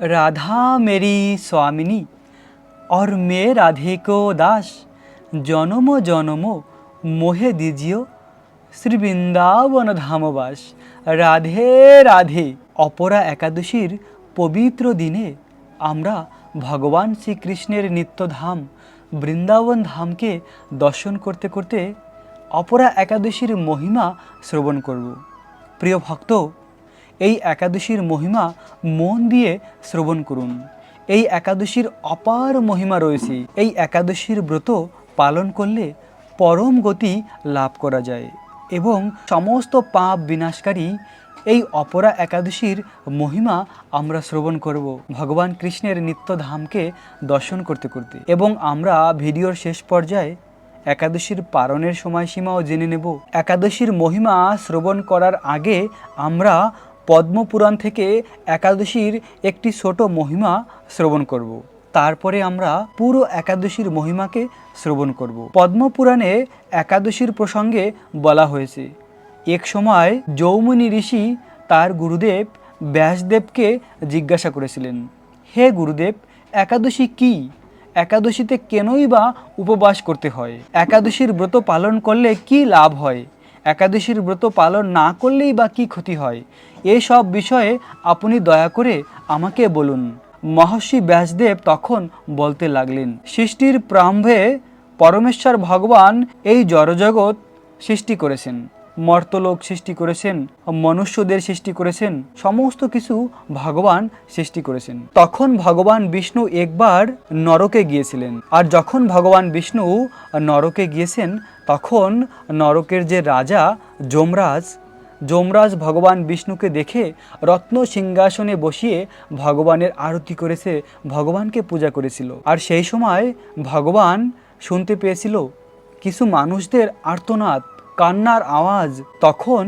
राधा मेरी स्वामिनी और मैं राधे को दास জনম জনম মোহে দিজিও শ্রী বৃন্দাবন ধামবাস রাধে রাধে অপরা একাদশীর পবিত্র দিনে আমরা ভগবান শ্রীকৃষ্ণের নিত্যধাম বৃন্দাবন ধামকে দর্শন করতে করতে অপরা একাদশীর মহিমা শ্রবণ করব প্রিয় ভক্ত এই একাদশীর মহিমা মন দিয়ে শ্রবণ করুন। এই একাদশীর অপার মহিমা রয়েছে। এই একাদশীর ব্রত পালন করলে পরম গতি লাভ করা যায় এবং সমস্ত পাপ বিনাশকারী এই অপরা একাদশীর মহিমা আমরা শ্রবণ করব। ভগবান কৃষ্ণের নিত্যধামকে দর্শন করতে করতে। এবং আমরা ভিডিওর শেষ পর্যায়ে একাদশীর পালনের সময়সীমাও জেনে নেব। একাদশীর মহিমা শ্রবণ করার আগে আমরা পদ্মপুরাণ থেকে একাদশীর একটি ছোট মহিমা শ্রবণ করব। তারপরে আমরা পুরো একাদশীর মহিমাকে শ্রবণ করব। পদ্মপুরাণে একাদশীর প্রসঙ্গে বলা হয়েছে, এক সময় যৌমনি ঋষি তার গুরুদেব ব্যাসদেবকে জিজ্ঞাসা করেছিলেন, হে গুরুদেব, একাদশী কি? একাদশীতে কেনই বা উপবাস করতে হয়? একাদশীর ব্রত পালন করলে কি লাভ হয়? একাদশীর ব্রত পালন না করলেই বা কী ক্ষতি হয়? এসব বিষয়ে আপনি দয়া করে আমাকে বলুন। মহর্ষি ব্যাসদেব তখন বলতে লাগলেন, সৃষ্টির প্রারম্ভে পরমেশ্বর ভগবান এই জড়জগৎ সৃষ্টি করেছেন। মর্তলোক সৃষ্টি করেছেন, মনুষ্যদের সৃষ্টি করেছেন, সমস্ত কিছু ভগবান সৃষ্টি করেছেন। তখন ভগবান বিষ্ণু একবার নরকে গিয়েছিলেন। আর যখন ভগবান বিষ্ণু নরকে গিয়েছেন, তখন নরকের যে রাজা যমরাজ যমরাজ ভগবান বিষ্ণুকে দেখে রত্ন সিংহাসনে বসিয়ে ভগবানের আরতি করেছে, ভগবানকে পূজা করেছিল। আর সেই সময় ভগবান শুনতে পেয়েছিল, কিছু মানুষদের আর্তনাদ কান্নার আওয়াজ তখন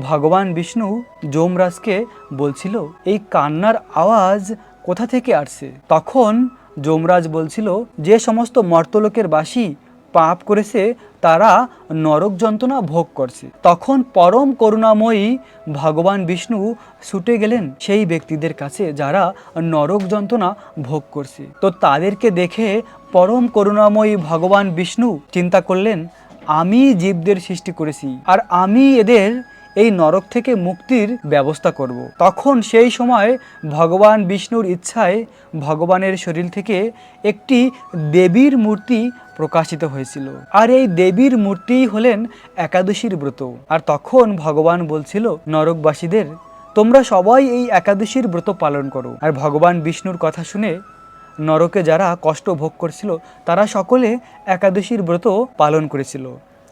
ভগবান বিষ্ণু যমরাজকে বলছিল, এই কান্নার আওয়াজ কোথা থেকে আসছে? তখন যমরাজ বলছিল, যে সমস্ত মর্তলোকের বাসী পাপ করেছে, তারা নরক যন্ত্রণা ভোগ করছে। তখন পরম করুণাময়ী ভগবান বিষ্ণু ছুটে গেলেন সেই ব্যক্তিদের কাছে যারা নরক যন্ত্রণা ভোগ করছে। তো তাদেরকে দেখে পরম করুণাময়ী ভগবান বিষ্ণু চিন্তা করলেন আমি জীবদের সৃষ্টি করেছি আর আমি এদের এই নরক থেকে মুক্তির ব্যবস্থা করব। তখন সেই সময় ভগবান বিষ্ণুর ইচ্ছায় ভগবানের শরীর থেকে একটি দেবীর মূর্তি প্রকাশিত হয়েছিল। আর এই দেবীর মূর্তিই হলেন একাদশীর ব্রত। আর তখন ভগবান বলছিল, নরকবাসীদের, তোমরা সবাই এই একাদশীর ব্রত পালন করো। আর ভগবান বিষ্ণুর কথা শুনে নরকে যারা কষ্ট ভোগ করছিল, তারা সকলে একাদশীর ব্রত পালন করেছিল।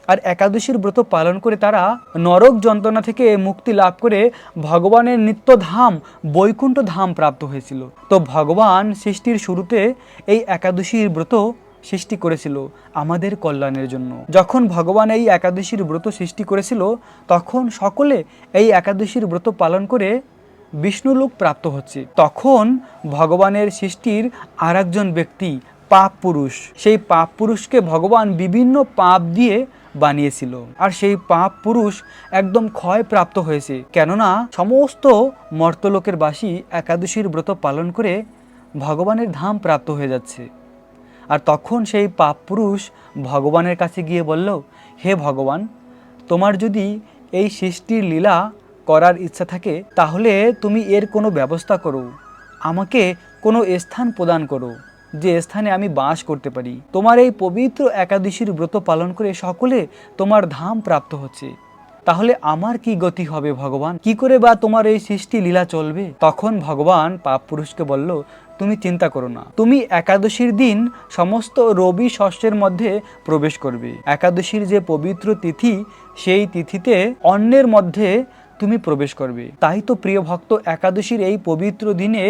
আর একাদশীর ব্রত পালন করে তারা নরক যন্ত্রণা থেকে মুক্তি লাভ করে ভগবানের নিত্য ধাম বৈকুণ্ঠ ধাম প্রাপ্ত হয়েছিল। তো ভগবান সৃষ্টির শুরুতে এই একাদশীর ব্রত সৃষ্টি করেছিল আমাদের কল্যাণের জন্য। যখন ভগবান এই একাদশীর ব্রত সৃষ্টি করেছিল, তখন সকলে এই একাদশীর ব্রত পালন করে বিষ্ণুলোক প্রাপ্ত হচ্ছে। তখন ভগবানের সৃষ্টির আর ব্যক্তি পাপ পুরুষ। সেই পাপ পুরুষকে ভগবান বিভিন্ন পাপ দিয়ে বানিয়েছিল। আর সেই পাপ পুরুষ একদম ক্ষয় প্রাপ্ত হয়েছে। কেননা সমস্ত মর্তলোকের বাসী একাদশীর ব্রত পালন করে ভগবানের ধাম প্রাপ্ত হয়ে যাচ্ছে। আর তখন সেই পাপ পুরুষ ভগবানের কাছে গিয়ে বলল, হে ভগবান, তোমার যদি এই সৃষ্টির লীলা করার ইচ্ছা থাকে, তাহলে তুমি এর কোনো ব্যবস্থা করো। আমাকে কোনো স্থান প্রদান করো, যে স্থানে আমি বাস করতে পারি। তোমার এই পবিত্র একাদশীর ব্রত পালন করে সকলে তোমার ধাম প্রাপ্ত হচ্ছে। তাহলে আমার কি গতি হবে ভগবান? কি করে বা তোমার এই সৃষ্টি লীলা চলবে? তখন ভগবান পাপ পুরুষকে বলল, তুমি চিন্তা করো না। তুমি একাদশীর দিন সমস্ত রবি শস্যের মধ্যে প্রবেশ করবে। একাদশীর যে পবিত্র তিথি, সেই তিথিতে অন্যের মধ্যে তুমি প্রবেশ করবে। তাই তো প্রিয় ভক্ত, একাদশীর এই পবিত্র দিনে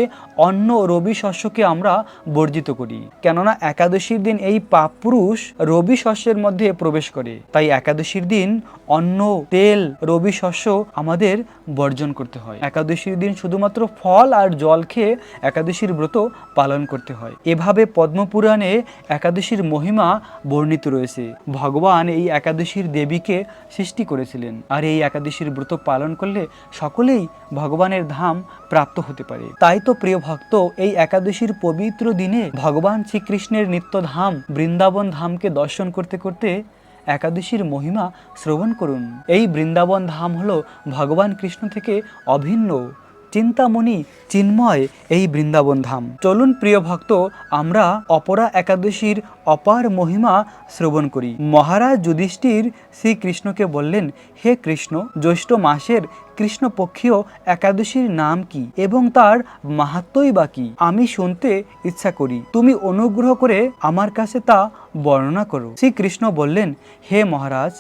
অন্য রবি শস্যকে আমরা বর্জিত করি। কেননা একাদশীর দিন এই পাপ পুরুষ রবি শস্যের মধ্যে প্রবেশ করে। তাই একাদশীর দিন অন্ন, তেল, রবি শস্য আমাদের বর্জন করতে হয়। একাদশীর দিন শুধুমাত্র ফল আর জল খেয়ে একাদশীর ব্রত পালন করতে হয়। এভাবে পদ্মপুরাণে একাদশীর মহিমা বর্ণিত রয়েছে। ভগবান এই একাদশীর দেবীকে সৃষ্টি করেছিলেন। আর এই একাদশীর ব্রত পালন করে করলে সকলেই ভগবানের ধাম প্রাপ্ত হতে পারে। তাই তো প্রিয় ভক্ত, এই একাদশীর পবিত্র দিনে ভগবান শ্রীকৃষ্ণের নিত্য ধাম বৃন্দাবন ধামকে দর্শন করতে করতে একাদশীর মহিমা শ্রবণ করুন। এই বৃন্দাবন ধাম হলো ভগবান কৃষ্ণ থেকে অভিন্ন চিন্তামণি চিন্ময় এই বৃন্দাবন ধাম চলুন প্রিয় ভক্ত, আমরা অপরা একাদশীর অপার মহিমা শ্রবণ করি। মহারাজ যুধিষ্ঠির শ্রীকৃষ্ণকে বললেন, হে কৃষ্ণ, জ্যৈষ্ঠ মাসের কৃষ্ণপক্ষীয় একাদশীর নাম কি এবং তার মাহাত্মই বা কি? আমি শুনতে ইচ্ছা করি। তুমি অনুগ্রহ করে আমার কাছে তা বর্ণনা করো। শ্রীকৃষ্ণ বললেন, হে মহারাজ,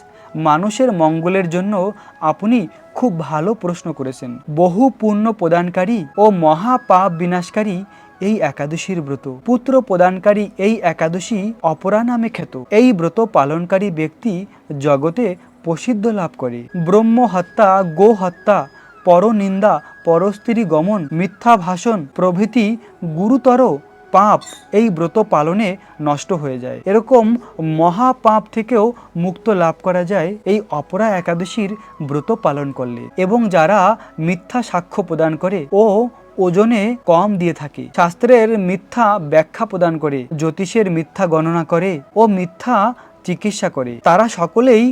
মানুষের মঙ্গলের জন্য আপনি খুব ভালো প্রশ্ন করেছেন। বহু পুণ্য প্রদানকারী ও মহা পাপ বিনাশকারী এই একাদশীর ব্রত। পুত্র প্রদানকারী এই একাদশী অপরা নামে খ্যাত। এই ব্রত পালনকারী ব্যক্তি জগতে প্রসিদ্ধ লাভ করে। ব্রহ্ম হত্যা, গো হত্যা, পরনিন্দা পরস্ত্রী গমন মিথ্যা ভাষণ প্রভৃতি গুরুতর পাপ এই ব্রত পালনে নষ্ট হয়ে যায়। এরকম মহা পাপ থেকেও মুক্ত লাভ করা যায় এই অপরা একাদশীর ব্রত পালন করলে এবং যারা মিথ্যা সাক্ষ্য প্রদান করে ও ওজনে কম দিয়ে থাকে। শাস্ত্রের মিথ্যা ব্যাখ্যা প্রদান করে, জ্যোতিষের মিথ্যা গণনা করে ও মিথ্যা চিকিৎসা করে। তারা সকলেই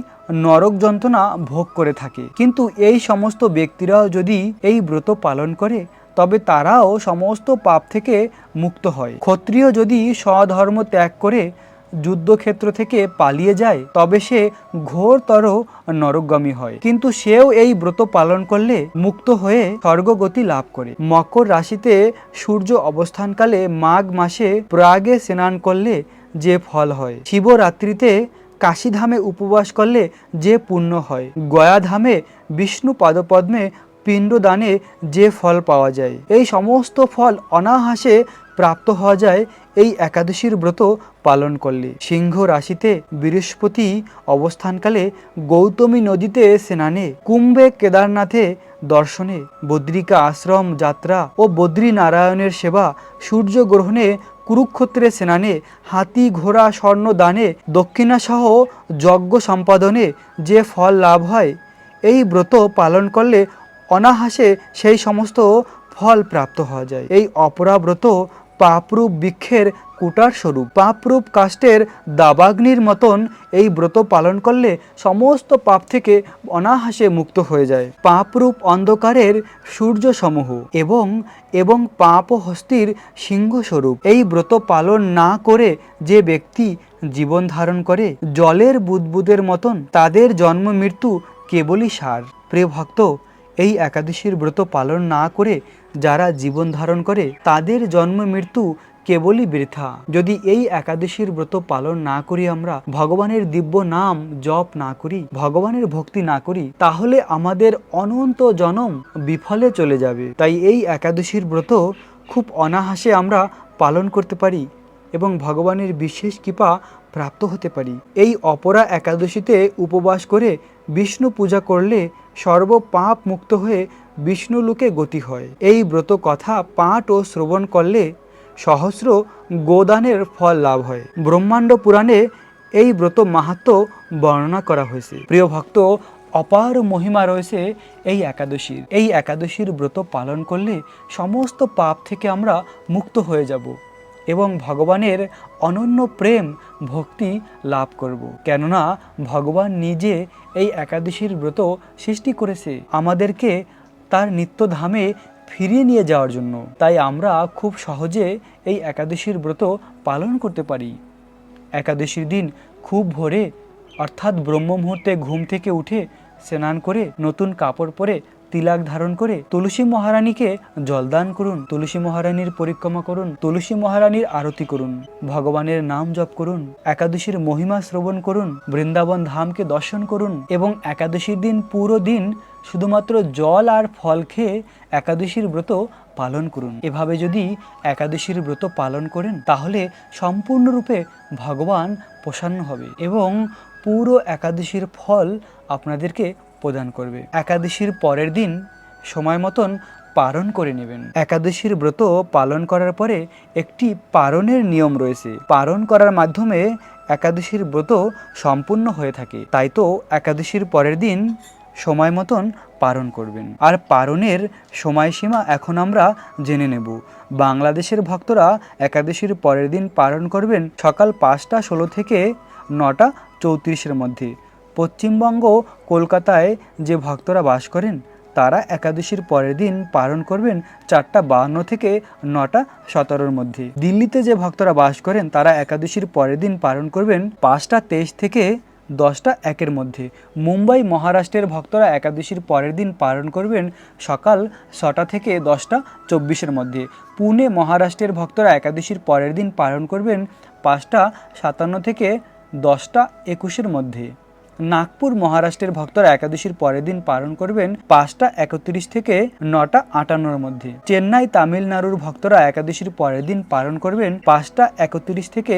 নরক যন্ত্রণা ভোগ করে থাকে। কিন্তু এই সমস্ত ব্যক্তিরাও যদি এই ব্রত পালন করে তবে তারাও সমস্ত পাপ থেকে মুক্ত হয়। ক্ষত্রিয় যদি স্বধর্ম ত্যাগ করে যুদ্ধক্ষেত্র থেকে পালিয়ে যায়, তবে সে ঘোরতর নরকগামী হয়। কিন্তু সেও এই ব্রত পালন করলে মুক্ত হয়ে স্বর্গগতি লাভ করে। মকর রাশিতে সূর্য অবস্থানকালে মাঘ মাসে প্রয়াগে স্নান করলে যে ফল হয়। শিবরাত্রিতে কাশীধামে উপবাস করলে যে পুণ্য হয়। গয়াধামে বিষ্ণু পাদপদ্মে পিণ্ডদানে যে ফল পাওয়া যায়। এই সমস্ত ফল অনাহাসে প্রাপ্ত হওয়া যায়, এই একাদশীর ব্রত পালন করলে। সিংহ রাশিতে বৃহস্পতি অবস্থানকালে গৌতমী নদীতে স্নানে, কুম্ভে কেদারনাথে দর্শনে, বদ্রিকা আশ্রম যাত্রা ও বদ্রী নারায়ণের সেবা, সূর্য গ্রহণে কুরুক্ষেত্রে স্নানে, হাতি ঘোড়া স্বর্ণ দানে, দক্ষিণাসহ যজ্ঞ সম্পাদনে যে ফল লাভ হয়, এই ব্রত পালন করলে অনাহাসে সেই সমস্ত ফল প্রাপ্ত হওয়া যায়। এই অপরাব্রত পাপরূপ বৃক্ষের কুটার স্বরূপ। পাপরূপ কাষ্টের দাবাগ্নির মতন এই ব্রত পালন করলে সমস্ত পাপ থেকে অনাহাসে মুক্ত হয়ে যায়। পাপরূপ অন্ধকারের সূর্য সমূহ এবং এবং পাপ হস্তির সিংহ স্বরূপ এই ব্রত পালন না করে যে ব্যক্তি জীবন ধারণ করে, জলের বুদবুদের মতন তাদের জন্ম মৃত্যু কেবলই সার। প্রিয় ভক্ত এই একাদশীর ব্রত পালন না করে যারা জীবন ধারণ করে, তাদের জন্ম মৃত্যু কেবলই বৃথা। যদি এই একাদশীর ব্রত পালন না করি আমরা, ভগবানের দিব্য নাম জপ না করি, ভগবানের ভক্তি না করি, তাহলে আমাদের অনন্ত জনম বিফলে চলে যাবে। তাই এই একাদশীর ব্রত খুব অনাহাসে আমরা পালন করতে পারি এবং ভগবানের বিশেষ কৃপা প্রাপ্ত হতে পারি। এই অপরা একাদশীতে উপবাস করে বিষ্ণু পূজা করলে সর্ব পাপ মুক্ত হয়ে বিষ্ণু লোকে গতি হয়। এই ব্রত কথা পাঠ ও শ্রবণ করলে সহস্র গোদানের ফল লাভ হয়। ব্রহ্মাণ্ড পুরাণে এই ব্রত মাহাত্ম বর্ণনা করা হয়েছে। প্রিয় ভক্ত, অপার মহিমা রয়েছে এই একাদশীর। এই একাদশীর ব্রত পালন করলে সমস্ত পাপ থেকে আমরা মুক্ত হয়ে যাব। এবং ভগবানের অনন্য প্রেম ভক্তি লাভ করব। কেননা ভগবান নিজে এই একাদশীর ব্রত সৃষ্টি করেছে আমাদেরকে তার নিত্যধামে ফিরিয়ে নিয়ে যাওয়ার জন্য। তাই আমরা খুব সহজে এই একাদশীর ব্রত পালন করতে পারি। একাদশীর দিন খুব ভোরে, অর্থাৎ ব্রহ্ম মুহূর্তে ঘুম থেকে উঠে স্নান করে নতুন কাপড় পরে তিলাক ধারণ করে তুলসী মহারানীকে জলদান করুন, তুলসী মহারানীর পরিক্রমা করুন, তুলসী মহারানীর আরতি করুন, ভগবানের নাম জপ করুন, একাদশীর মহিমা শ্রবণ করুন, বৃন্দাবন ধামকে দর্শন করুন এবং একাদশীর দিন পুরো দিন শুধুমাত্র জল আর ফল খেয়ে একাদশীর ব্রত পালন করুন। এভাবে যদি একাদশীর ব্রত পালন করেন, তাহলে সম্পূর্ণরূপে ভগবান প্রসন্ন হবে এবং পুরো একাদশীর ফল আপনাদেরকে প্রদান করবে। একাদশীর পরের দিন সময় মতন পালন করে নেবেন। একাদশীর ব্রত পালন করার পরে একটি পারণের নিয়ম রয়েছে। পালন করার মাধ্যমে একাদশীর ব্রত সম্পূর্ণ হয়ে থাকে। তাই তো একাদশীর পরের দিন সময় মতন পালন করবেন। আর পারণের সময়সীমা এখন আমরা জেনে নেব। বাংলাদেশের ভক্তরা একাদশীর পরের দিন পালন করবেন সকাল পাঁচটা ষোলো থেকে নটা চৌত্রিশের মধ্যে। পশ্চিমবঙ্গ কলকাতায় যে ভক্তরা বাস করেন, তারা একাদশীর পরের দিন পালন করবেন চারটা বাহান্ন থেকে নটা সতেরোর মধ্যে। দিল্লিতে যে ভক্তরা বাস করেন, তারা একাদশীর পরের দিন পালন করবেন পাঁচটা তেইশ থেকে দশটা একের মধ্যে। মুম্বাই, মহারাষ্ট্রের ভক্তরা একাদশীর পরের দিন পালন করবেন সকাল ছটা থেকে দশটা চব্বিশের মধ্যে। পুনে, মহারাষ্ট্রের ভক্তরা একাদশীর পরের দিন পালন করবেন পাঁচটা সাতান্ন থেকে দশটা একুশের মধ্যে। নাগপুর মহারাষ্ট্রের ভক্তরা একাদশীর পরের দিন পালন করবেন পাঁচটা একত্রিশ থেকে নটা আটান্নর মধ্যে। চেন্নাই তামিলনাড়ুর ভক্তরা একাদশীর পরের দিন পালন করবেন পাঁচটা একত্রিশ থেকে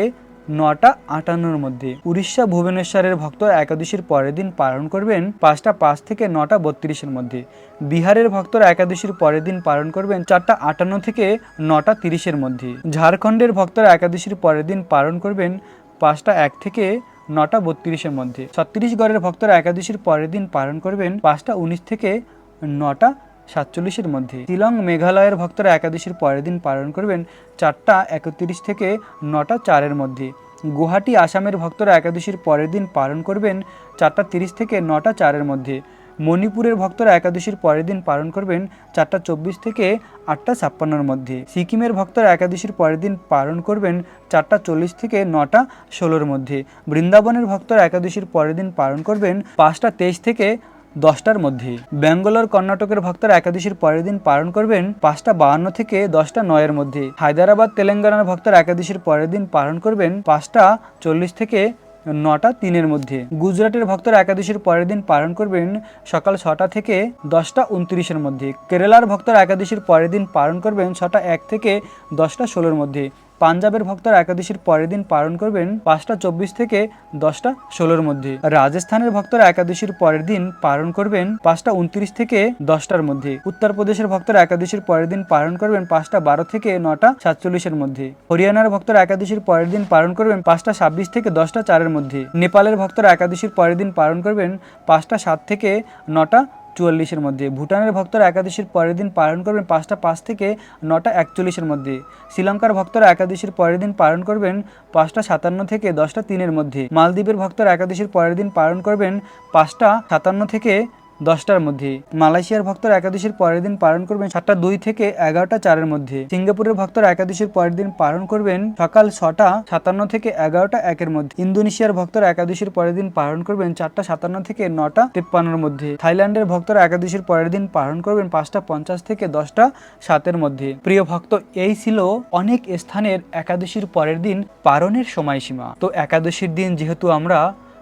নটা আটান্নর মধ্যে। উড়িষ্যা, ভুবনেশ্বরের ভক্তরা একাদশীর পরের দিন পালন করবেন পাঁচটা পাঁচ থেকে নটা বত্রিশের মধ্যে। বিহারের ভক্তরা একাদশীর পরের দিন পালন করবেন চারটা আটান্ন থেকে নটা তিরিশের মধ্যে। ঝাড়খণ্ডের ভক্তরা একাদশীর পরের দিন পালন করবেন পাঁচটা এক থেকে নটা বত্রিশের মধ্যে। ছত্রিশগড়ের ভক্তরা একাদশীর পরের দিন পালন করবেন পাঁচটা উনিশ থেকে নটা সাতচল্লিশের মধ্যে। শিলং মেঘালয়ের ভক্তরা একাদশীর পরের দিন পালন করবেন চারটা একত্রিশ থেকে নটা চারের মধ্যে। গুয়াহাটি আসামের ভক্তরা একাদশীর পরের দিন পালন করবেন চারটা তিরিশ থেকে নটা চারের মধ্যে। মণিপুরের ভক্তরা একাদশীর পরের দিন পালন করবেন চারটা চব্বিশ থেকে আটটা ছাপ্পান্নর মধ্যে। সিকিমের ভক্তরা একাদশীর পরের দিন পালন করবেন চারটা চল্লিশ থেকে নটা ষোলোর মধ্যে। বৃন্দাবনের ভক্তরা একাদশীর পরের দিন পালন করবেন পাঁচটা তেইশ থেকে দশটার মধ্যে। ব্যাঙ্গালোর, কর্ণাটকের ভক্তরা একাদশীর পরের দিন পালন করবেন পাঁচটা বাহান্ন থেকে দশটা নয়ের মধ্যে। হায়দ্রাবাদ, তেলেঙ্গানার ভক্তরা একাদশীর পরের দিন পালন করবেন পাঁচটা চল্লিশ থেকে নটা তিনের মধ্যে। গুজরাটের ভক্তরা একাদশীর পরের দিন পালন করবেন সকাল ছটা থেকে দশটা উনত্রিশের মধ্যে। কেরালার ভক্তরা একাদশীর পরের দিন পালন করবেন ছটা এক থেকে দশটা ষোলোর মধ্যে। পাঞ্জাবের ভক্তরা একাদশীর পরের দিন পালন করবেন পাঁচটা চব্বিশ থেকে দশটা ষোলোর মধ্যে। রাজস্থানের ভক্তরা একাদশীর পরের দিন পালন করবেন পাঁচটা উনত্রিশ থেকে দশটার মধ্যে। উত্তরপ্রদেশের ভক্তরা একাদশীর পরের দিন পালন করবেন পাঁচটা বারো থেকে নটা সাতচল্লিশের মধ্যে। হরিয়ানার ভক্তরা একাদশীর পরের দিন পালন করবেন পাঁচটা ছাব্বিশ থেকে দশটা চারের মধ্যে। নেপালের ভক্তরা একাদশীর পরের দিন পালন করবেন পাঁচটা সাত থেকে নটা চুয়াল্লিশের মধ্যে। ভুটানের ভক্তরা একাদশীর পরের দিন পালন করবেন পাঁচটা পাঁচ থেকে নটা একচল্লিশের মধ্যে। শ্রীলঙ্কার ভক্তরা একাদশীর পরের দিন পালন করবেন পাঁচটা সাতান্ন থেকে দশটা তিনের মধ্যে। মালদ্বীপের ভক্তরা একাদশীর পরের দিন পালন করবেন পাঁচটা সাতান্ন থেকে দশটার মধ্যে। মালয়েশিয়ার ভক্তরা একাদশীর পরের দিন পালন করবেন সাতটা দুই থেকে এগারোটা চারের মধ্যে। সিঙ্গাপুরের ভক্তরা একাদশীর পরের দিন পালন করবেন সকাল ছটা সাতান্ন থেকে এগারোটা একের মধ্যে। ইন্দোনেশিয়ার ভক্তরা একাদশীর পরের দিন পালন করবেন চারটা সাতান্ন থেকে নটা তিপ্পান্নর মধ্যে। থাইল্যান্ডের ভক্তরা একাদশীর পরের দিন পালন করবেন পাঁচটা পঞ্চাশ থেকে দশটা সাতের মধ্যে। প্রিয় ভক্ত, এই ছিল অনেক স্থানের একাদশীর পরের দিন পালনের সময়সীমা। তো একাদশীর দিন যেহেতু আমরা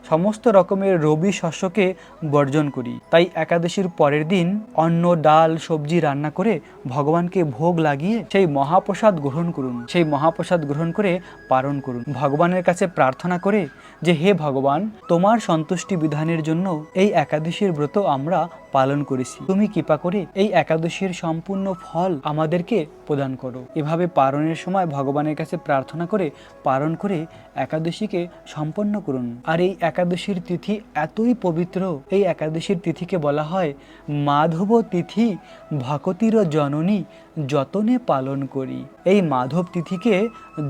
সমস্ত রকমের রবি শস্যকে বর্জন করি। তাই একাদশীর পরের দিন অন্ন, ডাল, সবজি রান্না করে ভগবানকে ভোগ লাগিয়ে সেই মহাপ্রসাদ গ্রহণ করুন। সেই মহাপ্রসাদ গ্রহণ করে পালন করুন। ভগবানের কাছে প্রার্থনা করে যে হে ভগবান, তোমার সন্তুষ্টি বিধানের জন্য এই একাদশীর ব্রত আমরা পালন করেছি। তুমি কৃপা করে এই একাদশীর সম্পূর্ণ ফল আমাদেরকে প্রদান করো। এভাবে পারণের সময় ভগবানের কাছে প্রার্থনা করে পালন করে একাদশীকে সম্পন্ন করুন। আর এই একাদশীর তিথি এতই পবিত্র, এই একাদশীর তিথিকে বলা হয় মাধব তিথি, ভকতির জননী যতনে পালন করি। এই মাধব তিথিকে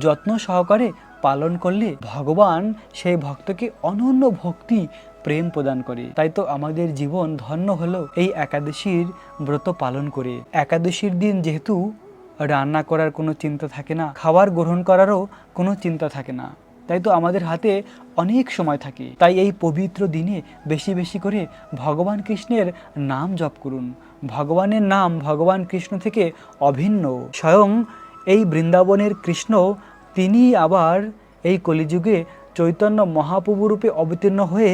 যত্ন সহকারে পালন করলে ভগবান সেই ভক্তকে অনন্য ভক্তি, প্রেম প্রদান করে। তাই তো আমাদের জীবন ধন্য হলো এই একাদশীর ব্রত পালন করে। একাদশীর দিন যেহেতু রান্না করার কোনো চিন্তা থাকে না, খাবার গ্রহণ করারও কোনো চিন্তা থাকে না। তাই তো আমাদের হাতে অনেক সময় থাকে। তাই এই পবিত্র দিনে বেশি বেশি করে ভগবান কৃষ্ণের নাম জপ করুন। ভগবানের নাম ভগবান কৃষ্ণ থেকে অভিন্ন। স্বয়ং এই বৃন্দাবনের কৃষ্ণ তিনি আবার এই কলিযুগে চৈতন্য মহাপ্রভুরূপে অবতীর্ণ হয়ে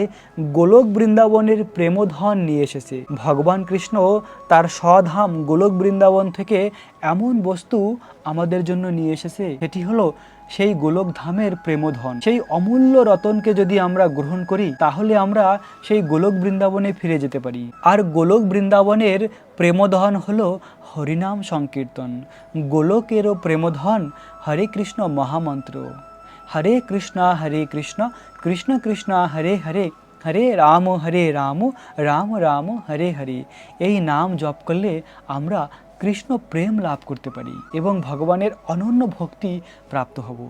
গোলক বৃন্দাবনের প্রেমধন নিয়ে এসেছে। ভগবান কৃষ্ণ তার স্বধাম গোলক বৃন্দাবন থেকে এমন বস্তু আমাদের জন্য নিয়ে এসেছে, সেটি হলো সেই গোলক ধামের প্রেমধন, সেই অমূল্য রতনকে যদি আমরা গ্রহণ করি, তাহলে আমরা সেই গোলক বৃন্দাবনে ফিরে যেতে পারি। আর গোলক বৃন্দাবনের প্রেমধন হলো হরিনাম সংকীর্তন। গোলকেরও প্রেমধন, হরে কৃষ্ণ মহামন্ত্র। হরে কৃষ্ণ হরে কৃষ্ণ কৃষ্ণ কৃষ্ণ, হরে হরে হরে রাম হরে রাম রাম রাম, হরে হরে। এই নাম জপ করলে আমরা কৃষ্ণ প্রেম লাভ করতে পারি এবং ভগবানের অনন্য ভক্তি প্রাপ্ত হব।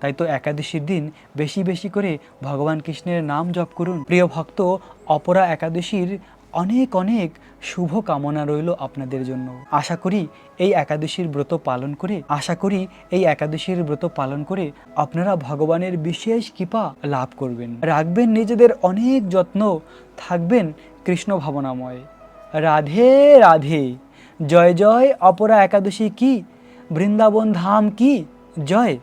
তাই তো একাদশীর দিন বেশি বেশি করে ভগবান কৃষ্ণের নাম জপ করুন। প্রিয় ভক্ত, অপরা একাদশীর অনেক অনেক শুভ কামনা রইল আপনাদের জন্য। আশা করি এই একাদশীর ব্রত পালন করে, আশা করি এই একাদশীর ব্রত পালন করে আপনারা ভগবানের বিশেষ কৃপা লাভ করবেন। রাখবেন নিজেদের অনেক যত্ন, থাকবেন কৃষ্ণ ভাবনাময়। রাধে রাধে। জয় জয় অপরা একাদশী কি? বৃন্দাবন ধাম কি? জয়।